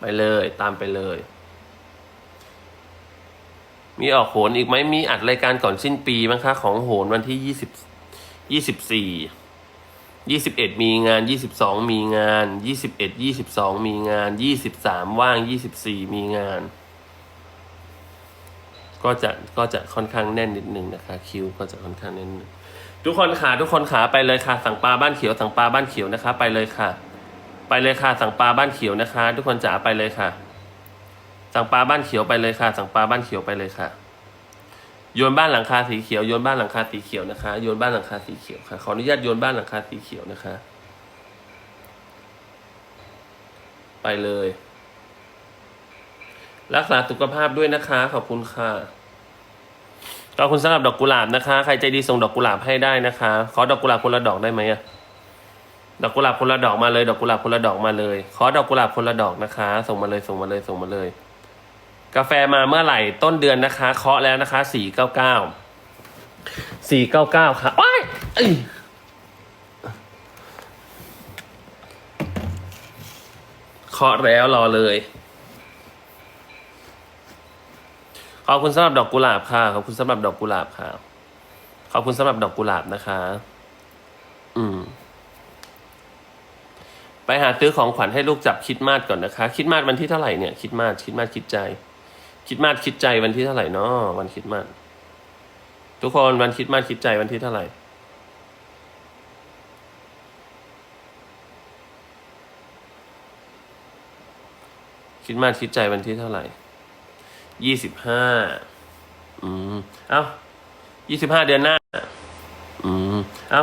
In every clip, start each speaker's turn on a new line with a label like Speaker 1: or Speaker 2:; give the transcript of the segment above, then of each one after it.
Speaker 1: ไปเลยตามไปเลย มีออกโหนอีกไหมมีอัดรายการก่อนสิ้นปีมั้งคะ ของโหนวันที่ยี่สิบยี่สิบสี่ยี่สิบเอ็ดมีงานยี่สิบสองมีงานยี่สิบเอ็ดยี่สิบสองมีงานยี่สิบสามว่างยี่สิบสี่มีงาน ก็จะก็จะค่อนข้างแน่นนิดนึงนะคะ คิวก็จะค่อนข้างแน่นนิดนึงทุกคนขาทุกคนขาไปเลยค่ะ สั่งปลาบ้านเขียวสั่งปลาบ้านเขียวนะคะ ไปเลยค่ะ ไปเลยค่ะ สั่งปลาบ้านเขียวนะคะ ทุกคนจ๋าไปเลยค่ะ สั่งปลาบ้านเขียวไปเลยค่ะ สั่งปลาบ้านเขียวไปเลยค่ะโยนบ้านหลังคาสีเขียวโยนบ้านหลังคาสีเขียวนะคะโยนบ้านหลังคาสีเขียวค่ะขออนุญาตโยนบ้านหลังคาสีเขียวนะคะ ไปเลย รักษาสุขภาพด้วยนะคะ ขอบคุณค่ะขอบคุณสำหรับดอกกุหลาบนะคะ ใครใจดีส่งดอกกุหลาบให้ได้นะคะ ขอดอกกุหลาบคนละดอกได้ไหมอะ ดอกกุหลาบคนละดอกมาเลย ดอกกุหลาบคนละดอกมาเลย ขอดอกกุหลาบคนละดอกนะคะ ส่งมาเลยส่งมาเลยส่งมาเลย กาแฟมาเมื่อไหร่ต้นเดือนนะคะ เคาะแล้วนะคะสี่เก้าเก้าสี่เก้าเก้าค่ะว้ายเอ้ยเคาะแล้วรอเลยขอบคุณสำหรับดอกกุหลาบค่ะขอบคุณสำหรับดอกกุหลาบค่ะขอบคุณสำหรับดอกกุหลาบนะคะ อืม ไปหาซื้อของขวัญให้ลูกจับคิดมาสก่อนนะคะ คิดมาสวันที่เท่าไหร่เนี่ยคิดมาสคิดมาสคิดใจ คิดมาสคิดใจวันที่เท่าไหร่เนาะวันคิดมาสทุกคนวันคิดมาสคิดใจวันที่เท่าไหร่คิดมาสคิดใจวันที่เท่าไหร่ยี่สิบห้า อืม เอ้ายี่สิบห้าเดือนหน้า อืม เอ้า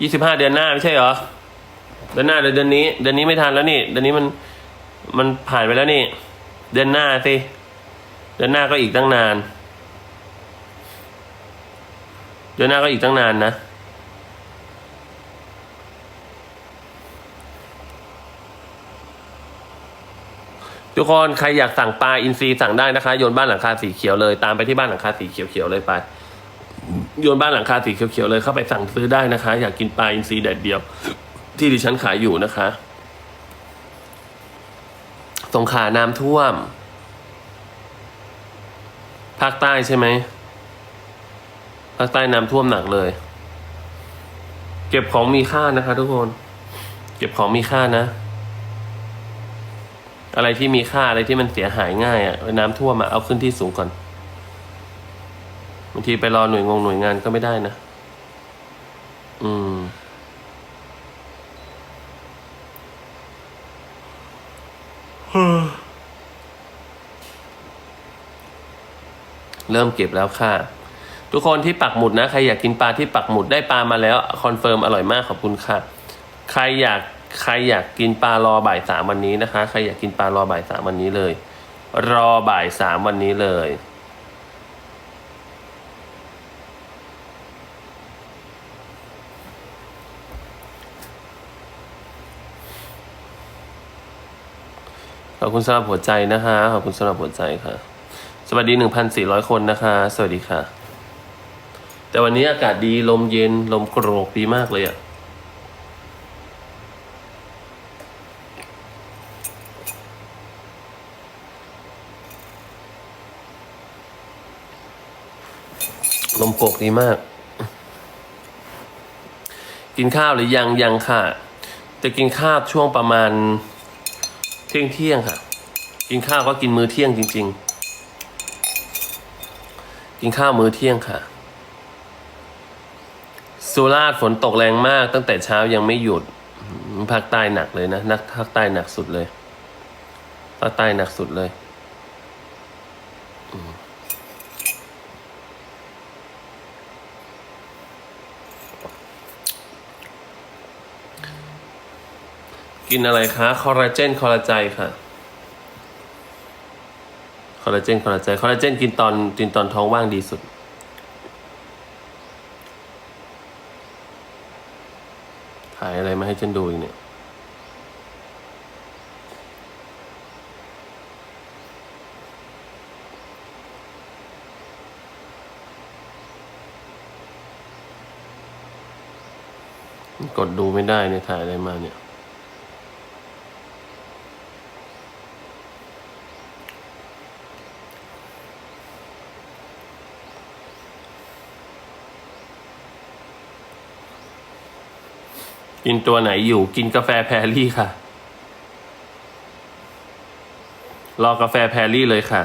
Speaker 1: ยี่สิบห้าเดือนหน้าไม่ใช่เหรอ เดือนหน้าเดือนเดือนนี้ เดือนนี้ไม่ทันแล้วนี่ เดือนนี้มันมันผ่านไปแล้วนี่ เดือนหน้าสิ เดือนหน้าก็อีกตั้งนาน เดือนหน้าก็อีกตั้งนานนะ ทุกคนใครอยากสั่งปลาอินทรีสั่งได้นะคะ โยนบ้านหลังคาสีเขียวเลย ตามไปที่บ้านหลังคาสีเขียวๆเลยไป โยนบ้านหลังคาสีเขียวๆเลยเข้าไปสั่งซื้อได้นะคะ อยากกินปลาอินทรีแดดเดียว ที่ดิฉันขายอยู่นะคะสงขาน้ำท่วม ภาคใต้ใช่ไหม ภาคใต้น้ำท่วมหนักเลย เก็บของมีค่านะคะ ทุกคน เก็บของมีค่านะ อะไรที่มีค่าอะไรที่มันเสียหายง่ายอะ่ะน้ำท่วมอะเอาขึ้นที่สูงก่อนบางทีไปรอหน่วยงงหน่วยงานก็ไม่ได้นะ อืม เริ่มเก็บแล้วค่ะ ทุกคนที่ปักหมุดนะใครอยากกินปลาที่ปักหมุดได้ปลามาแล้วคอนเฟิร์มอร่อยมากขอบคุณค่ะ ใครอยากใครอยากกินปลารอบ่ายสามวันนี้นะคะ ใครอยากกินปลารอบ่ายสามวันนี้เลย รอบ่ายสามวันนี้เลยขอบคุณสำหรับหัวใจนะคะขอบคุณสำหรับหัวใจค่ะ สวัสดีหนึ่งพันสี่ร้อยคนนะคะ สวัสดีค่ะ แต่วันนี้อากาศดีลมเย็นลมโกรกดีมากเลยอะลมโกกดีมาก กินข้าวหรือยังยังค่ะ จะกินข้าวช่วงประมาณเที่ยงเที่ยงค่ะ กินข้าวก็กินมื้อเที่ยงจริง ๆ กินข้าวมื้อเที่ยงค่ะ สุราษฎร์ฝนตกแรงมาก ตั้งแต่เช้ายังไม่หยุดภาคใต้หนักเลยนะนักภาคใต้หนักสุดเลยภาคใต้หนักสุดเลยกินอะไรคะ คอลลาเจน คอลลาใจค่ะ อลลาเจนคอลลาใจคอลลาเจนกินตอนกินตอนท้องว่างดีสุด ถ่ายอะไรมาให้ฉันดูอีกเนี่ยกดดูไม่ได้เนี่ยถ่ายอะไรมาเนี่ย กินตัวไหนอยู่กินกาแฟแพรรี่ค่ะ รอกาแฟแพรรี่เลยค่ะ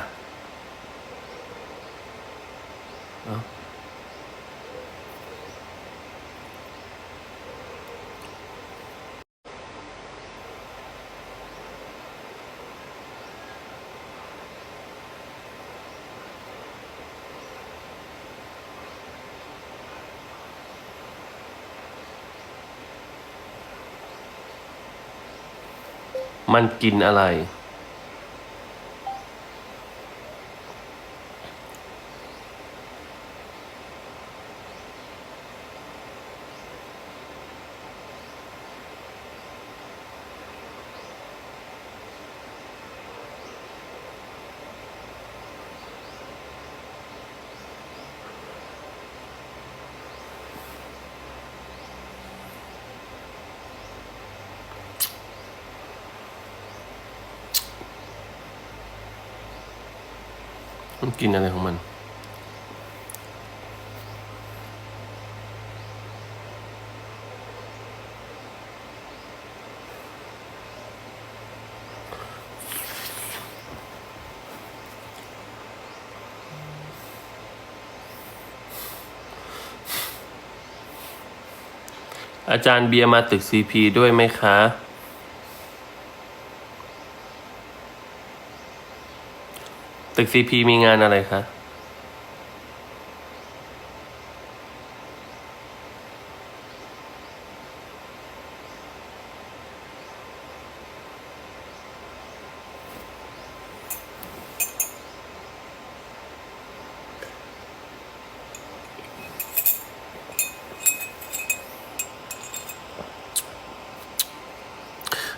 Speaker 1: มันกินอะไร กินอะไรของมัน อาจารย์เบียร์มาตึกซีพีด้วยไหมคะ ตึกซีพีมีงานอะไรคะ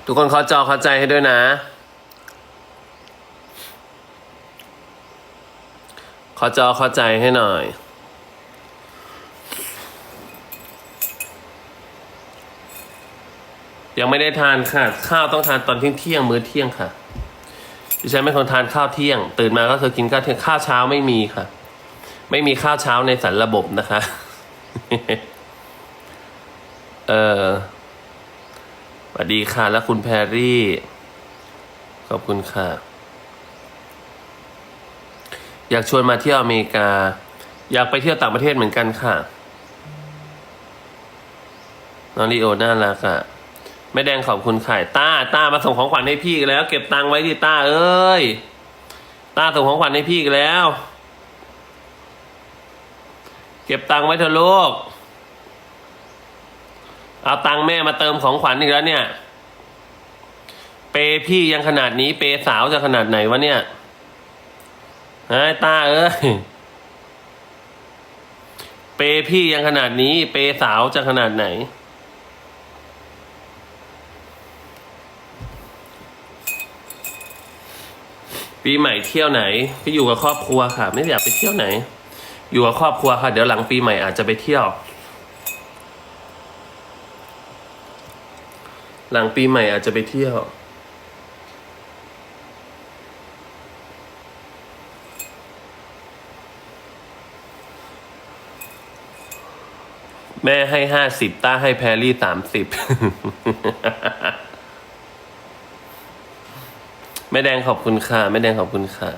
Speaker 1: ทุกคนเข้าจอเข้าใจให้ด้วยนะ ขอจอเข้าใจให้หน่อย ยังไม่ได้ทานค่ะ ข้าวต้องทานตอนเที่ยงเที่ยงมื้อเที่ยงค่ะดิฉันไม่คนทานข้าวเที่ยง ตื่นมาก็คือกินข้าวเที่ยงข้าวเช้าไม่มีค่ะ ไม่มีข้าวเช้าในสารระบบนะคะ เออสวัสดีค่ะ แล้วคุณแพรรี่ ขอบคุณค่ะ อยากชวนมาเที่ยวอเมริกา อยากไปเที่ยวต่างประเทศเหมือนกันค่ะน้องลีโอน่ารักอะ่ะแม่แดงขอบคุณค่ะต้าต้ามาส่งของขวัญให้พี่อีกแล้ว เก็บตังไว้ดิต้าเอ้ยต้าส่งของขวัญให้พี่อีกแล้ว เก็บตังไว้เถอะลูกเอาตังแม่มาเติมของขวัญอีกแล้วเนี่ย เปย์พี่ยังขนาดนี้ เปย์สาวจะขนาดไหนวะเนี่ย ไอ้ตาเอ้ย เปย์พี่ยังขนาดนี้ เปย์สาวจะขนาดไหน ปีใหม่เที่ยวไหนพี่อยู่กับครอบครัวค่ะ ไม่อยากไปเที่ยวไหน อยู่กับครอบครัวค่ะ เดี๋ยวหลังปีใหม่อาจจะไปเที่ยว หลังปีใหม่อาจจะไปเที่ยว แม่ให้ห้าสิบต้าให้แพรรี่สามสิบแม่แดงขอบคุณค่ะแม่แดงขอบคุณค่ะ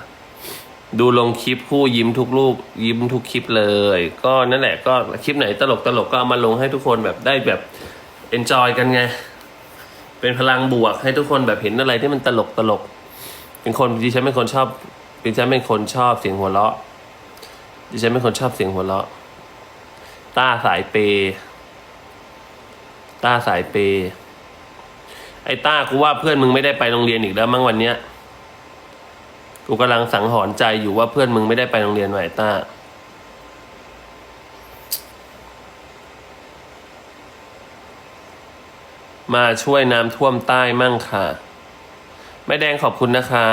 Speaker 1: ดูลงคลิปคู่ยิ้มทุกรูปยิ้มทุกคลิปเลย ก็นั่นแหละก็คลิปไหนตลกตลกก็เอามาลงให้ทุกคนแบบได้แบบเอนจอยกันไง เป็นพลังบวกให้ทุกคนแบบเห็นอะไรที่มันตลกตลก เป็นคนดิฉันเป็นคนชอบดิฉันเป็นคนชอบเสียงหัวเราะดิฉันเป็นคนชอบเสียงหัวเราะ ต้าสายเปย์ต้าสายเปย์ไอ้ต้ากูว่าเพื่อนมึงไม่ได้ไปโรงเรียนอีกแล้วมั้งวันเนี้ย กูกำลังสังหรณ์ใจอยู่ว่าเพื่อนมึงไม่ได้ไปโรงเรียนไหวต้า มาช่วยน้ำท่วมใต้มั่งค่ะ แม่แดงขอบคุณนะคะ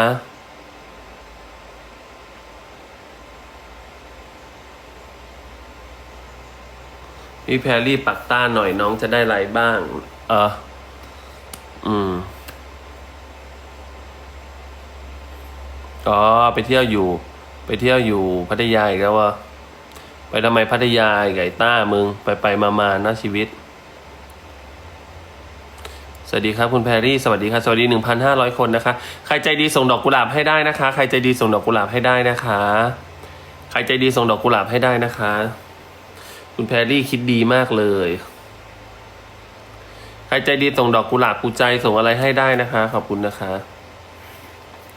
Speaker 1: พี่แพรรี่ปักต้าหน่อยน้องจะได้ไรบ้าง เออ อืมอ๋อไปเที่ยวอยู่ ไปเที่ยวอยู่พัทยาอีกแล้ววะไปทำไมพัทยาไก่ต้ามึง ไปไปมามานะชีวิต สวัสดีครับคุณแพรรี่ สวัสดีครับสวัสดีหนึ่งพันห้าร้อยคนนะคะ ใครใจดีส่งดอกกุหลาบให้ได้นะคะ ใครใจดีส่งดอกกุหลาบให้ได้นะคะ ใครใจดีส่งดอกกุหลาบให้ได้นะคะ คุณแพรรี่คิดดีมากเลย ใครใจดีส่งดอกกุหลาบกูใจส่งอะไรให้ได้นะคะ ขอบคุณนะคะ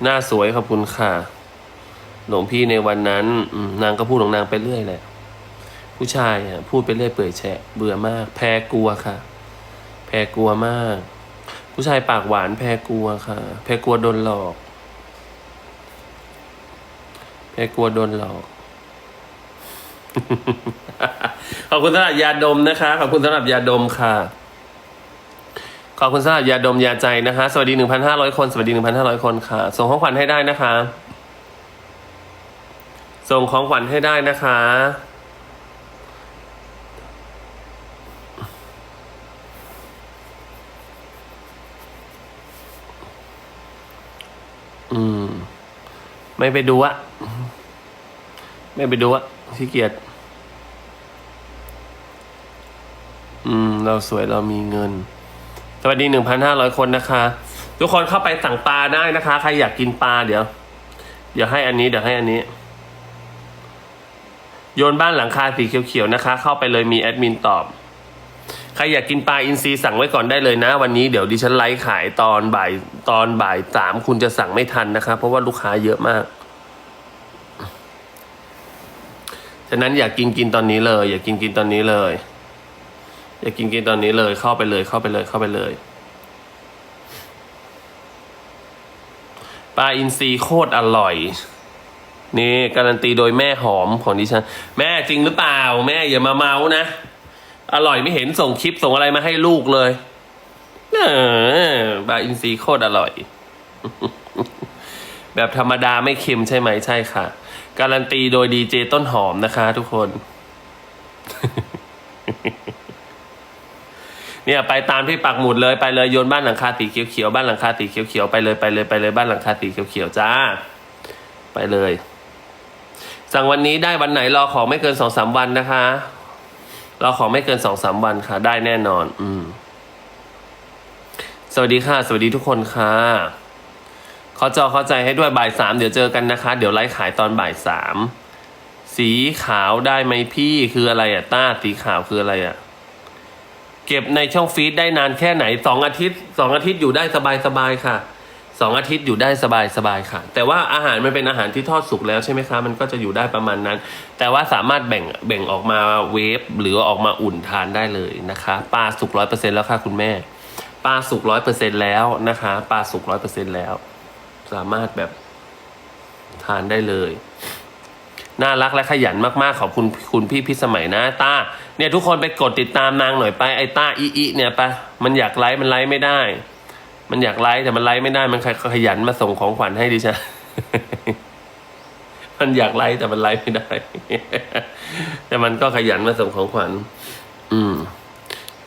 Speaker 1: หน้าสวยขอบคุณค่ะ หลวงพี่ในวันนั้นนางก็พูดของนางไปเรื่อยแหละ ผู้ชายอะพูดไปเรื่อยเปื่อยแฉะเบื่อมาก แพ้กลัวค่ะ แพ้กลัวมาก ผู้ชายปากหวานแพ้กลัวค่ะ แพ้กลัวโดนหลอก แพ้กลัวโดนหลอก ขอบคุณสำหรับยาดมนะคะ ขอบคุณสำหรับยาดมค่ะ ขอบคุณสำหรับยาดมยาใจนะคะ สวัสดีหนึ่งพันห้าร้อยคน สวัสดีหนึ่งพันห้าร้อยคนค่ะ ส่งของขวัญให้ได้นะคะ ส่งของขวัญให้ได้นะคะอืม ไม่ไปดูอะไม่ไปดูอะ ขี้เกียจอืม เราสวยเรามีเงิน สวัสดีหนึ่งพันห้าร้อยคนนะคะ ทุกคนเข้าไปสั่งปลาได้นะคะ ใครอยากกินปลาเดี๋ยว เดี๋ยวให้อันนี้เดี๋ยวให้อันนี้ โยนบ้านหลังคาสีเขียวๆนะคะ เข้าไปเลยมีแอดมินตอบ ใครอยากกินปลาอินทรีสั่งไว้ก่อนได้เลยนะ วันนี้เดี๋ยวดิฉันไลฟ์ขายตอนบ่ายตอนบ่ายสามคุณจะสั่งไม่ทันนะคะ เพราะว่าลูกค้าเยอะมาก ฉะนั้นอยากกินกินตอนนี้เลย อยากกินกินตอนนี้เลย อยากกินกินตอนนี้เลย เข้าไปเลยเข้าไปเลยเข้าไปเลยปลาอินทรีโคตรอร่อย นี่การันตีโดยแม่หอมของดิฉัน แม่จริงหรือเปล่า แม่อย่ามาเมานะ อร่อยไม่เห็นส่งคลิปส่งอะไรมาให้ลูกเลยเออบาอินซีโคตรอร่อย แบบธรรมดาไม่เค็มใช่ไหมใช่ค่ะ การันตีโดยดีเจต้นหอมนะคะทุกคน เนี่ยไปตามที่ปักหมุดเลยไปเลยโยนบ้านหลังคาสีเขียวๆบ้านหลังคาสีเขียวๆไปเลยไปเลยไปเลยบ้านหลังคาสีเขียวๆจ้า ไปเลย สั่งวันนี้ได้วันไหนรอของไม่เกินสองสามวันนะคะรอของไม่เกินสองสามวันค่ะ ได้แน่นอน อืม สวัสดีค่ะ สวัสดีทุกคนค่ะ ขอจอเข้าใจให้ด้วยบ่ายสามเดี๋ยวเจอกันนะคะ เดี๋ยวไลฟ์ขายตอนบ่ายสามสีขาวได้ไหมพี่คืออะไรอะต้าสีขาวคืออะไรอะเก็บในช่องฟีดได้นานแค่ไหนสองอาทิตย์สองอาทิตย์อยู่ได้สบายสบายค่ะสองอาทิตย์อยู่ได้สบายสบายค่ะ แต่ว่าอาหารมันเป็นอาหารที่ทอดสุกแล้วใช่ไหมคะ มันก็จะอยู่ได้ประมาณนั้น แต่ว่าสามารถแบ่งแบ่งออกมาเวฟหรือออกมาอุ่นทานได้เลยนะคะปลาสุกร้อยเปอร์เซ็นแล้วค่ะคุณแม่ปลาสุกร้อยเปอร์เซ็นแล้วนะคะปลาสุกร้อยเปอร์เซ็นแล้ว สามารถแบบทานได้เลย น่ารักและขยันมากๆ ขอบคุณคุณพี่พิสมัยนะต้าเนี่ยทุกคนไปกดติดตามนางหน่อยไปไอ้ต้าอีอีเนี่ยไปมันอยากไลฟ์มันไลฟ์ไม่ได้ มันอยากไลฟ์แต่มันไลฟ์ไม่ได้ มันขยันมาส่งของขวัญให้ดิฉันมันอยากไลฟ์แต่มันไลฟ์ไม่ได้ แต่มันก็ขยันมาส่งของขวัญ อืม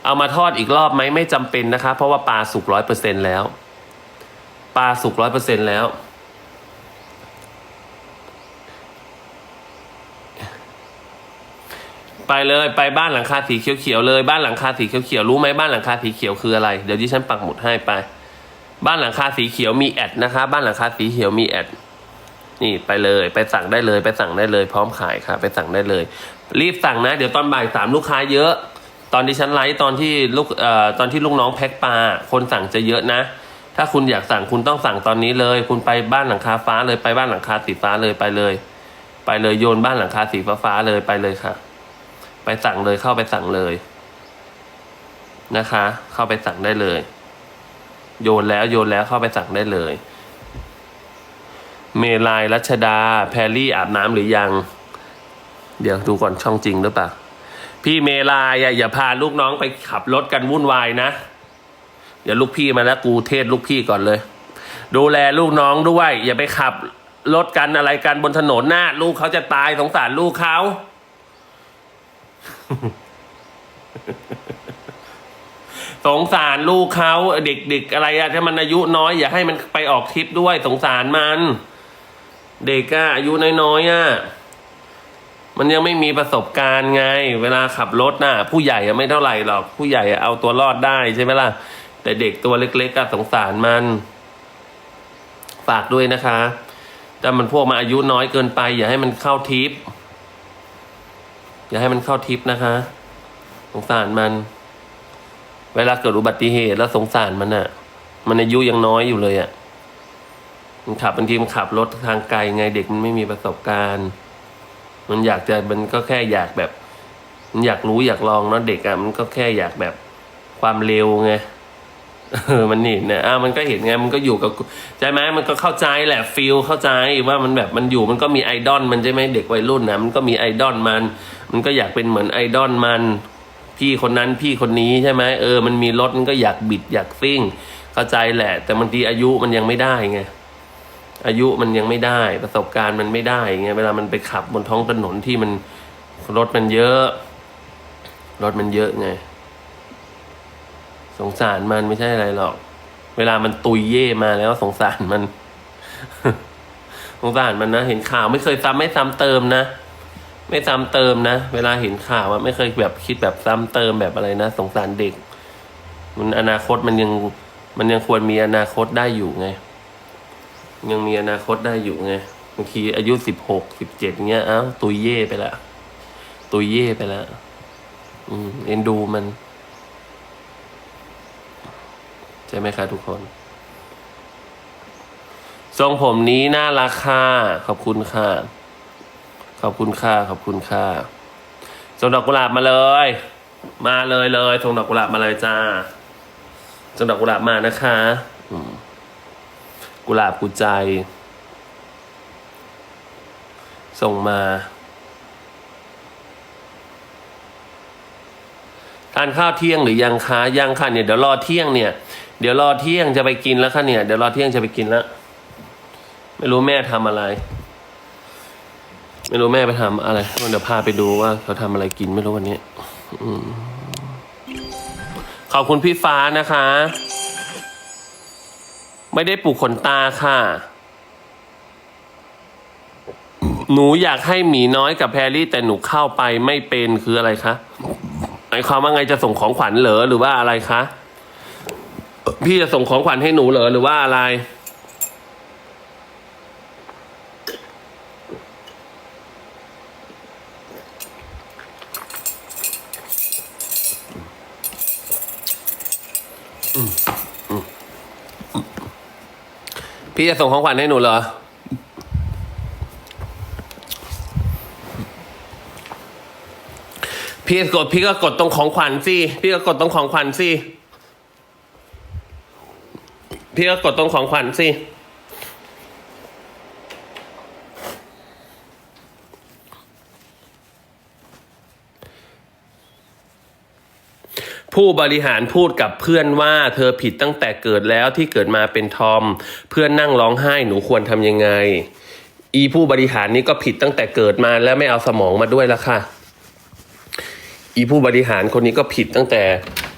Speaker 1: เอามาทอดอีกรอบไหมไม่จำเป็นนะคะ เพราะว่าปลาสุกร้อยเปอร์เซ็นแล้ว ปลาสุกร้อยเปอร์เซ็นแล้ว ไปเลยไปบ้านหลังคาสีเขียวๆเลยบ้านหลังคาสีเขียวๆรู้ไหมบ้านหลังคาสีเขียวคืออะไร เดี๋ยวดิฉันปักหมุดให้ไป บ้านหลังคาสีเขียวมีแอดนะคะ บ้านหลังคาสีเขียวมีแอดนี่ไปเลยไปสั่งได้เลย ไปสั่งได้เลย พร้อมขายค่ะ ไปสั่งได้เลย รีบสั่งนะ เดี๋ยวตอนบ่ายสามลูกค้าเยอะ ตอนที่ฉันไลฟ์ตอนที่ลูกเอ่อตอนที่ลูกน้องแพ็คปลาคนสั่งจะเยอะนะ ถ้าคุณอยากสั่งคุณต้องสั่งตอนนี้เลย คุณไปบ้านหลังคาฟ้าเลยไปบ้านหลังคาสีฟ้าเลยไปเลย ไปเลยโยนบ้านหลังคาสีฟ้าฟ้าเลยไปเลยค่ะ ไปสั่งเลยเข้าไปสั่งเลย นะคะ เข้าไปสั่งได้เลย โยนแล้วโยนแล้วเข้าไปสั่งได้เลย เมลายรัชดา แพรรี่อาบน้ำหรือยัง เดี๋ยวดูก่อนช่องจริงหรือเปล่าพี่เมลายอะอย่าพาลูกน้องไปขับรถกันวุ่นวายนะ ดี๋ยวลูกพี่มาแล้วกูเทศลูกพี่ก่อนเลย ดูแลลูกน้องด้วย อย่าไปขับรถกันอะไรกันบนถนนหน้า ลูกเขาจะตายสงสารลูกเขาสงสารลูกเขาเด็กๆอะไรอะถ้ามันอายุน้อย อย่าให้มันไปออกทริปด้วยสงสารมัน เด็กอะอายุน้อยๆอะมันยังไม่มีประสบการณ์ไง เวลาขับรถน่ะ ผู้ใหญ่ไม่เท่าไหร่หรอก ผู้ใหญ่เอาตัวรอดได้ใช่ไหมล่ะ แต่เด็กตัวเล็กๆก็สงสารมัน ฝากด้วยนะคะแต่มันพวกมาอายุน้อยเกินไป อย่าให้มันเข้าทิป อย่าให้มันเข้าทิปนะคะ สงสารมัน เวลาเกิดอุบัติเหตุแล้วสงสารมันอะ่ะ มันอายุยังน้อยอยู่เลยอะ่ะมันขับบางทีมันขับรถทางไกลไงเด็กมันไม่มีประสบการณ์ มันอยากจะมันก็แค่อยากแบบ มันอยากรู้อยากลองเนาะเด็กอะ่ะมันก็แค่อยากแบบความเร็วไง เออมันเห็นนะอ้าวมันก็เห็นไงมันก็อยู่กับใช่ไหมมันก็เข้าใจแหละฟิลเข้าใจว่ามันแบบมันอยู่มันก็มีไอดอลมันใช่ไหมเด็กวัยรุ่นนะมันก็มีไอดอลมัน มันก็อยากเป็นเหมือนไอดอลมัน พี่คนนั้นพี่คนนี้ใช่ไหมเออมันมีรถมันก็อยากบิดอยากซิ่ง เข้าใจแหละ แต่บางทีอายุมันยังไม่ได้ไงอายุมันยังไม่ได้ประสบการณ์มันไม่ได้ไงเวลามันไปขับบนท้องถนนที่มันรถมันเยอะ รถมันเยอะไง สงสารมันไม่ใช่อะไรหรอก เวลามันตุยเย่มาแล้วสงสารมัน สงสารมันนะ เห็นข่าวไม่เคยซ้ำไม่ซ้ำเติมนะ ไม่ซ้ำเติมนะ เวลาเห็นข่าวอะไม่เคยแบบคิดแบบซ้ำเติมแบบอะไรนะ สงสารเด็ก มันอนาคตมันยังมันยังควรมีอนาคตได้อยู่ไง ยังมีอนาคตได้อยู่ไงบางทีอายุสิบหกสิบเจ็ดเงี้ยเอ้าตุยเย่ไปละตุยเย่ไปละอืมเอ็นดูมัน ใช่ไหมคะทุกคน ทรงผมนี้น่ารักค่ะ ขอบคุณค่ะ ขอบคุณค่ะ ขอบคุณค่ะส่งดอกกุหลาบมาเลย มาเลยเลยส่งดอกกุหลาบมาเลยจ้าส่งดอกกุหลาบมานะคะกุหลาบกุใจ ส่งมาทานข้าวเที่ยงหรือยังคะยังค่ะเนี่ยเดี๋ยวรอเที่ยงเนี่ย เดี๋ยวรอเที่ยงจะไปกินแล้วค่ะเนี่ย เดี๋ยวรอเที่ยงจะไปกินแล้ว ไม่รู้แม่ทำอะไร ไม่รู้แม่ไปทำอะไรเดี๋ยวพาไปดูว่าเขาทำอะไรกินไม่รู้วันนี้ขอบคุณพี่ฟ้านะคะ ไม่ได้ปลูกขนตาค่ะ หนูอยากให้หมีน้อยกับแพรรี่ แต่หนูเข้าไปไม่เป็นคืออะไรคะหมายความว่าไงจะส่งของขวัญเหรอหรือว่าอะไรคะ พี่จะส่งของขวัญให้หนูเหรอหรือว่าอะไรพี่จะส่งของขวัญให้หนูเหรอ พี่กดพี่ก็กดตรงของขวัญสิ พี่ก็กดตรงของขวัญสิ พี่ก็กดตรงของขวัญสิ ผู้บริหารพูดกับเพื่อนว่าเธอผิดตั้งแต่เกิดแล้วที่เกิดมาเป็นทอม เพื่อนนั่งร้องไห้หนูควรทำยังไง อีผู้บริหารนี้ก็ผิดตั้งแต่เกิดมาแล้วไม่เอาสมองมาด้วยล้วค่ะ อีผู้บริหารคนนี้ก็ผิดตั้งแต่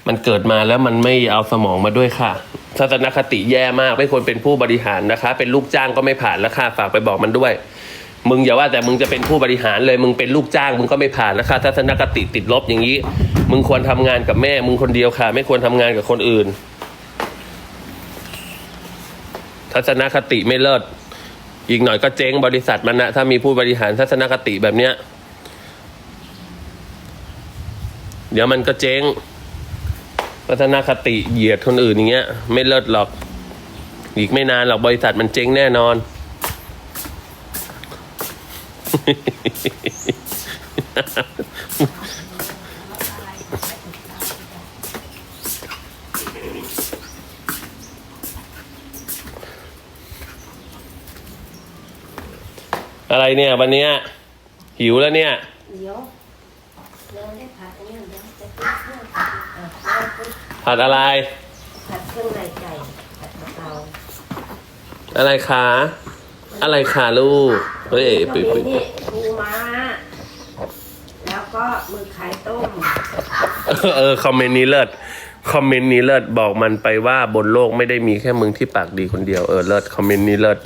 Speaker 1: มันเกิดมาแล้วมันไม่เอาสมองมาด้วยค่ะทัศนคติแย่มากไม่ควรเป็นผู้บริหารนะคะ เป็นลูกจ้างก็ไม่ผ่านแล้วค่ะฝากไปบอกมันด้วย มึงอย่าว่าแต่มึงจะเป็นผู้บริหารเลยมึงเป็นลูกจ้าง มึงก็ไม่ผ่านแล้วค่ะทัศนคติติดลบอย่างนี้ มึงควรทำงานกับแม่ มึงคนเดียวค่ะ ไม่ควรทำงานกับคนอื่น ทัศนคติไม่เลิศอีกหน่อยก็เจ๊งบริษัทมันนะถ้ามีผู้บริหารทัศนคติแบบเนี้ยเดี๋ยวมันก็เจ๊ง ทัศนคติเหยียดคนอื่นอย่างเงี้ย ไม่เลิศหรอก อีกไม่นานหรอกบริษัทมันเจ๊งแน่นอน อะไรเนี่ย วันเนี้ยหิวแล้วเนี่ย
Speaker 2: เดี๋ยว ผัดอะ
Speaker 1: ไร
Speaker 2: ผัดเครื่องในไก่ผัดกะเพรา
Speaker 1: อะไรคะ อะไรคะลูก เฮ้ย
Speaker 2: เรา
Speaker 1: ปิ๊บ
Speaker 2: มี
Speaker 1: ปิ๊บ
Speaker 2: นี่ปูม้า แล้วก็มือไข่ต้ม
Speaker 1: เออ คอมเมนต์นี้เลิศ คอมเมนต์นี้เลิศ บอกมันไปว่าบนโลกไม่ได้มีแค่มึงที่ปากดีคนเดียว เออ เลิศ คอมเมนต์นี้เลิศ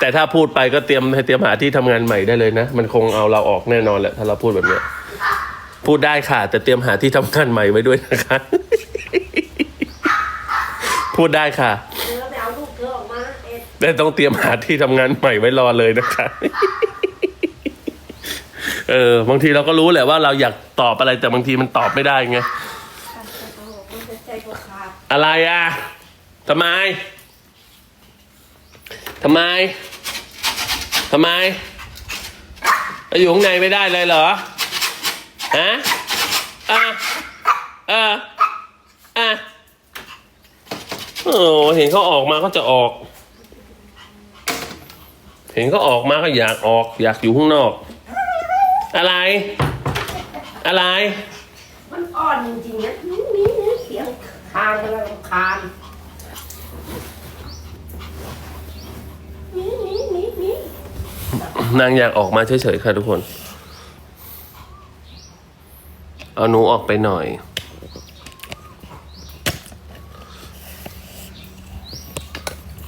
Speaker 1: แต่ถ้าพูดไปก็เตรียมเตรียมหาที่ทำงานใหม่ได้เลยนะ มันคงเอาเราออกแน่นอนแหละ ถ้าเราพูดแบบเนี้ย พูดได้ค่ะ แต่เตรียมหาที่ทำงานใหม่ไว้ด้วยนะคะ พูดได้ค่ะ
Speaker 2: เธอไปเอาลูกเธอออกมาเอ็ด
Speaker 1: แต่ต้องเตรียมหาที่ทำงานใหม่ไว้รอเลยนะคะ เออบางทีเราก็รู้แหละว่าเราอยากตอบอะไรแต่บางทีมันตอบไม่ได้ไง
Speaker 2: เอาออกมันจะใจก็ขาด
Speaker 1: อะไรอะทำไม ทำไม ทำไมไปอยู่ข้างในไม่ได้เลยเหรอ ฮะอะอะอะโอ้เห็นเขาออกมาก็จะออก เห็นเขาออกมาก็อยากออก อยากอยู่ข้างนอก อะไร อะไร
Speaker 2: มันอ่อนจริงๆนะนี่นี่เสียงคางกำลังคานนี่นี่นี่นี่
Speaker 1: นางอยากออกมาเฉยๆค่ะทุกคน เอาหนูออกไปหน่อย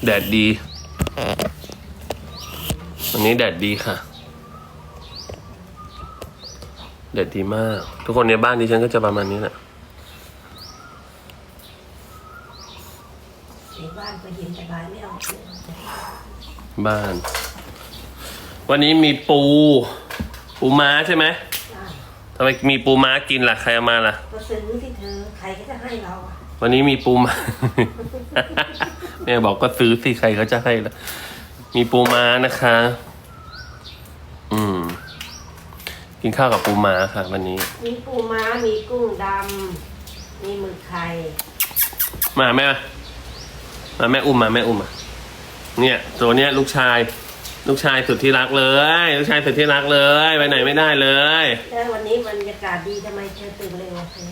Speaker 1: แดดดี วันนี้แดดดีค่ะ แดดดีมาก ทุกคนในบ้านดิฉันก็จะประมาณนี้แหละ
Speaker 2: ในบ้านก็เย็นสบายไม่เอา
Speaker 1: บ้าน วันนี้มีปู ปูม้าใช่ไหม
Speaker 2: ได้
Speaker 1: ทำไมมีปูม้ากินล่ะใครเอามาล่ะ
Speaker 2: ก็ซื้อที่เธอใครก็จะให้เราอะ
Speaker 1: วันนี้มีปูมาแม่บอกก็ซื้อสิใครเขาจะให้ละมีปูม้านะคะ อืม กินข้าวกับปูม้าค่ะ วันนี้
Speaker 2: มีปูม้า มีกุ้งดำ มีหมึกไข่
Speaker 1: มาแม่มามาแม่อุ้มมาแม่อุ้มมาเนี่ย ตัวเนี้ยลูกชาย ลูกชายสุดที่รักเลย ลูกชายสุดที่รักเลย ไปไหนไม่ได้เลย
Speaker 2: แล้ววันนี้บรรยากาศดีทำไมเธอตื่นเร็วอะเธอ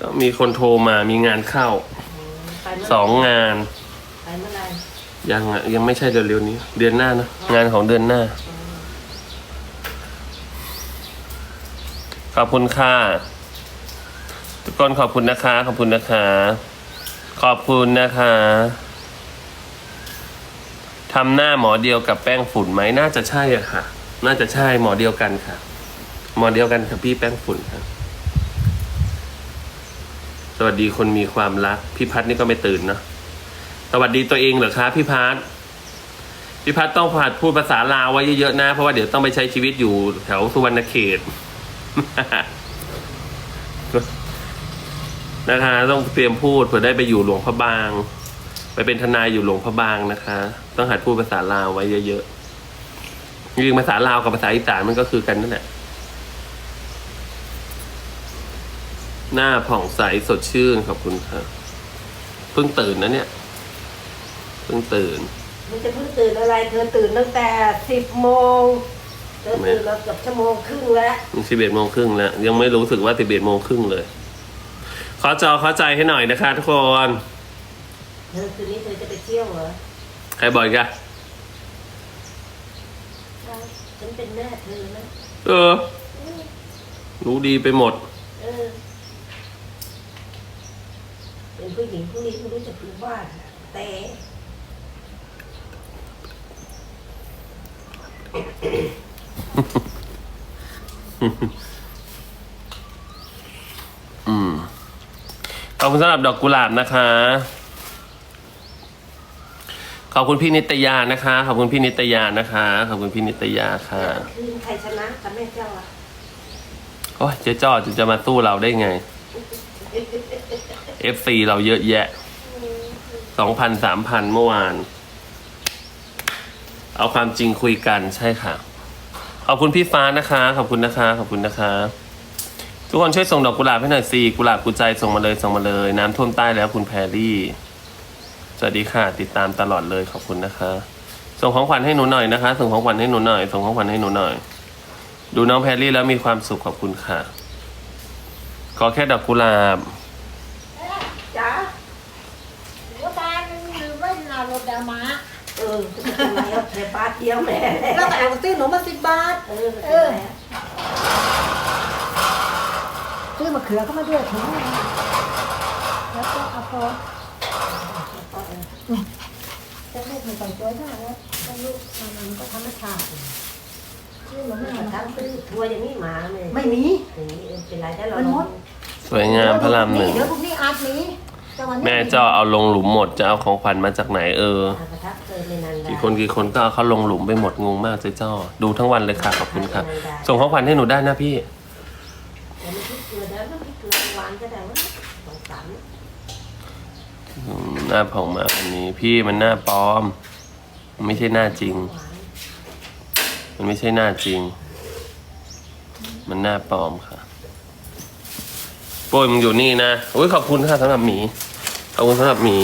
Speaker 1: ก็มีคนโทรมามีงานเข้า
Speaker 2: ไปเมื่
Speaker 1: สองงาน
Speaker 2: ไปเมื่อไหร
Speaker 1: ยังอะยังไม่ใช่เร็วๆนี้ เดือนหน้านะงานของเดือนหน้า ขอบคุณค่ะทุกคนขอบคุณนะคะ ขอบคุณนะคะ ขอบคุณนะคะ ทำหน้าหมอเดียวกับแป้งฝุ่นไหมน่าจะใช่อะค่ะ น่าจะใช่หมอเดียวกันค่ะ หมอเดียวกันกับพี่แป้งฝุ่นครับสวัสดีคนมีความรักพี่พัฒนี่ก็ไม่ตื่นเนาะสวัสดีตัวเองเหรอคะพี่พัฒพี่พัฒต้องผัดพูดภาษาลาวไว้เยอะๆนะ เพราะว่าเดี๋ยวต้องไปใช้ชีวิตอยู่แถวสุวรรณเขตนะคะ ต้องเตรียมพูดเผื่อได้ไปอยู่หลวงพระบาง เป็นทนายอยู่หลวงพระบางนะคะ ต้องหัดพูดภาษาลาวไว้เยอะๆจริงๆภาษาลาวกับภาษาอีสานมันก็คือกันนั่นแหละ หน้าผ่องใสสดชื่นขอบคุณครับเพิ่งตื่นนะเนี่ยเพิ่งตื่น
Speaker 2: มันจะเพิ่งตื่นอะไรเธอตื่นตั้งแต่สิบโมงเธอตื่นมาเกือบชั่วโมงครึ่งแล้ว
Speaker 1: สิบเอ็ดโมงครึ่งแล้ว ยังไม่รู้สึกว่าสิบเอ็ดโมงครึ่งเลยขอจอเข้าใจให้หน่อยนะคะทุกคน
Speaker 2: เธอคืนนี้เธอจะไปเที่ยวเหรอ
Speaker 1: ใครบอกอีกอะ
Speaker 2: ใช่ฉันเป็นแม่เธอนะ
Speaker 1: เออรู้ดีไปหมด
Speaker 2: เออ เป็นผู้หญิงผู้นี้ไม่รู้จะพูดว่าแต่
Speaker 1: อืมขอบคุณสำหรับดอกกุหลาบนะคะ ขอบคุณพี่นิตยานะคะ ขอบคุณพี่นิตยานะคะ ขอบคุณพี่นิตยาค่ะ
Speaker 2: คืนใครชนะกับแม่เจ้าอะ
Speaker 1: โอ้ยเจ๊จ้อจะจะมาสู้เราได้ไง FC เราเยอะแยะสองพันสามพันเมื่อวาน เอาความจริงคุยกันใช่ค่ะ ขอบคุณพี่ฟ้านะคะ ขอบคุณนะคะ ขอบคุณนะคะ ทุกคนช่วยส่งดอกกุหลาบให้หน่อยสิกุหลาบกุใจส่งมาเลยส่งมาเลย น้ำท่วมใต้แล้วคุณแพรรี่ สวัสดีค่ะ ติดตามตลอดเลยขอบคุณนะคะ ส่งของขวัญให้หนูหน่อยนะคะ ส่งของขวัญให้หนูหน่อย ส่งของขวัญให้หนูหน่อย ดูน้องแพรรี่แล้วมีความสุขขอบคุณค่ะ ขอแค่ดอกกุหลาบ
Speaker 2: จ้า
Speaker 3: หรือว่าบ้านหรือว่านาโรดามา
Speaker 2: เออจะเป็นไรอะแค่บาทเดียวแม่
Speaker 3: แล้วแต่เอาซื้อหนูมาสิบบาท
Speaker 2: เออจะเป็นไรอะ
Speaker 3: ซื้อมะเขือก็มาด้วยถุงนึงแล้วก็เอาพอ จะลูกมันใส่ตัวได้แล้วถ้าลูกมันก็ธรรมชาติซื้อหนู
Speaker 2: ไม่
Speaker 3: ไม่
Speaker 2: มา
Speaker 3: ทำ
Speaker 2: ทำซื้อทัวร์อย่างนี้หมาเลย
Speaker 3: ไม่มี
Speaker 2: อย่างนี้เออเป็นไรถ้าเรา
Speaker 3: มันหมด
Speaker 1: สวยงามพระรามหนึ่ง
Speaker 3: เดี๋ยวพรุ่งนี้อาจมีไปแต่วันนี้
Speaker 1: แม่เจ้าเอาลงหลุมหมดจะเอาของขวัญมาจากไหนเออ
Speaker 2: อะประทับเจอในนันดา
Speaker 1: กี่คนกี่คนก็เอาเขาลงหลุมไปหมดงงมากเจ๊เจ้า ดูทั้งวันเลยค่ะขอบคุณค่ะ ส่งของขวัญให้หนูได้นะพี่
Speaker 2: เดี๋ยวมันพริกเกลือเดี๋ยวมันพริกเกลือหวานก็ได้วะสองสาม
Speaker 1: อืม หน้าผ่องมาอันนี้ พี่มันหน้าปลอม มันไม่ใช่หน้าจริง มันไม่ใช่หน้าจริง มันหน้าปลอมค่ะโป้ยมึงอยู่นี่นะอุ้ยขอบคุณค่ะสำหรับหมีขอบคุณสำหรับหมี